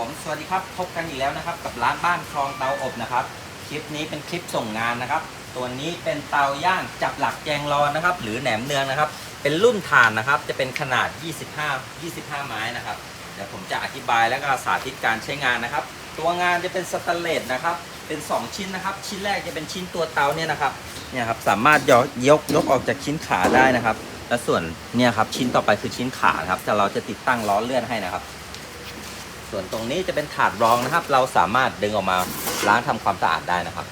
ผมสวัสดีครับพบกันอีกแล้วนะครับ กับร้านบ้านคลองเตาอบนะครับ คลิปนี้เป็นคลิปส่งงานนะครับ ตัวนี้เป็นเตาย่างจับหลักแจงรอนนะครับ หรือแหนมเนืองนะครับ เป็นรุ่นถ่านนะครับ จะเป็นขนาด 25 25 ไม้นะครับเดี๋ยวผมจะอธิบายแล้วก็สาธิตการใช้งานนะครับ ตัวงานจะเป็นสแตนเลสนะครับ เป็น 2 ชิ้นนะครับ ชิ้นแรกจะเป็นชิ้นตัวเตาเนี่ยนะครับเนี่ยครับสามารถยกยกยกออกจากชิ้นขาได้นะครับ และส่วนเนี่ยครับชิ้นต่อไปคือชิ้นขาครับแต่เราจะติดตั้งล้อเลื่อนให้นะครับ ส่วนตรงนี้จะเป็นถาดรองนะครับ เราสามารถดึงออกมาล้างทำความสะอาดได้นะครับ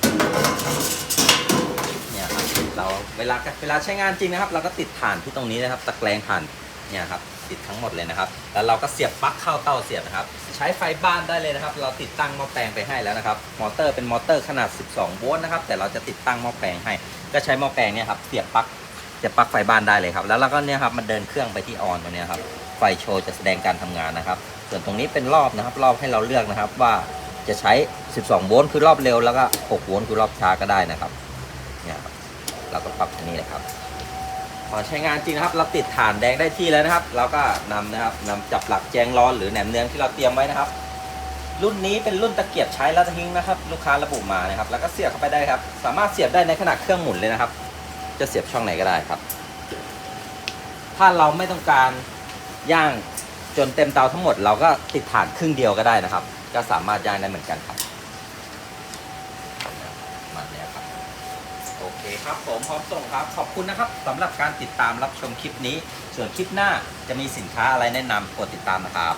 เนี่ยครับเราเวลาเวลาใช้งานจริงนะครับ เราก็ติดถ่านที่ตรงนี้นะครับ ตะแกรงถ่านเนี่ยครับติดทั้งหมดเลยนะครับ แล้วเราก็เสียบปลั๊กเข้าเตาเสียบนะครับ ใช้ไฟบ้านได้เลยนะครับ เราติดตั้งหม้อแปลงไปให้แล้วนะครับ มอเตอร์เป็นมอเตอร์ขนาด 12 โวลต์นะครับ แต่เราจะติดตั้งหม้อแปลงให้ ก็ใช้หม้อแปลงเนี่ยครับ เสียบปลั๊ก เสียบปลั๊กไฟบ้านได้เลยครับ แล้วเราก็เนี่ยครับมันเดินเครื่องไปที่ออนตรงนี้ครับ ไฟโชว์จะแสดงการทำงานนะครับ ส่วนตรงนี้เป็นรอบนะครับ รอบให้เราเลือกนะครับว่าจะใช้ 12 โวลต์คือรอบเร็วแล้วก็ 6 โวลต์คือรอบช้าก็ได้นะครับเนี่ยครับเราก็ปรับตรงนี้เลยครับ พอใช้งานจริงนะครับ เราติดฐานแดงได้ที่แล้วนะครับ เราก็นำนะครับนำจับหลักแจงร้อนหรือแหนมเนืองที่เราเตรียมไว้นะครับ รุ่นนี้เป็นรุ่นตะเกียบใช้แล้วทิ้งนะครับ ลูกค้าระบุมานะครับ แล้วก็เสียบเข้าไปได้ครับ สามารถเสียบได้ในขณะเครื่องหมุนเลยนะครับ จะเสียบช่องไหนก็ได้ครับ ถ้าเราไม่ต้องการย่าง จนเต็มเตาทั้งหมดเราก็ติดฐานครึ่งเดียวก็ได้นะครับ ก็สามารถย่างได้เหมือนกันครับมาแล้วครับโอเคครับผมพร้อมส่งครับ ขอบคุณนะครับสำหรับการติดตามรับชมคลิปนี้ ส่วนคลิปหน้าจะมีสินค้าอะไรแนะนำกดติดตามนะครับ